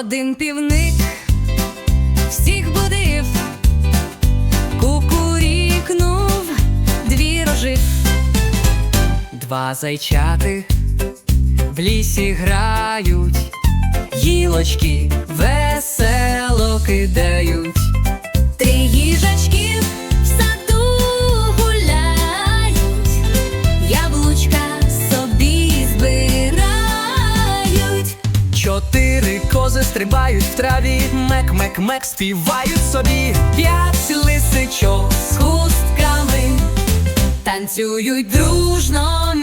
Один півник всіх будив, кукурікнув, дві рожив. Два зайчати в лісі грають, гілочки весело Чотири кози стрибають в траві, мек-мек-мек співають собі. П'ять лисичок з хустками танцюють дружно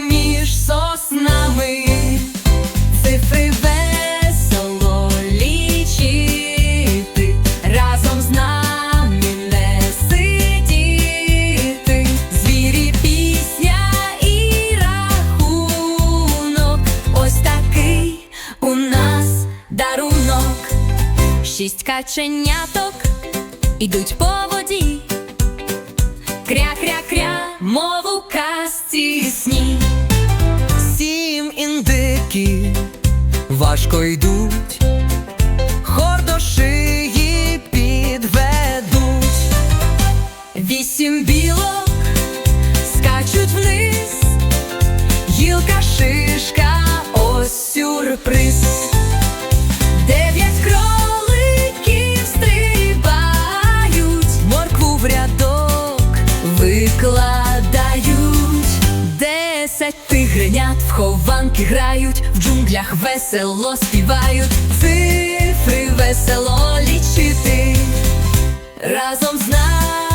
Шість каченяток ідуть по воді. Кря-кря-кря, мов у казці сні. Сім індики важко йдуть, гордо шиї підведуть. Вісім білок скачуть вниз, складають, десять тигренят в хованки грають, в джунглях весело співають, цифри весело лічити разом з нами.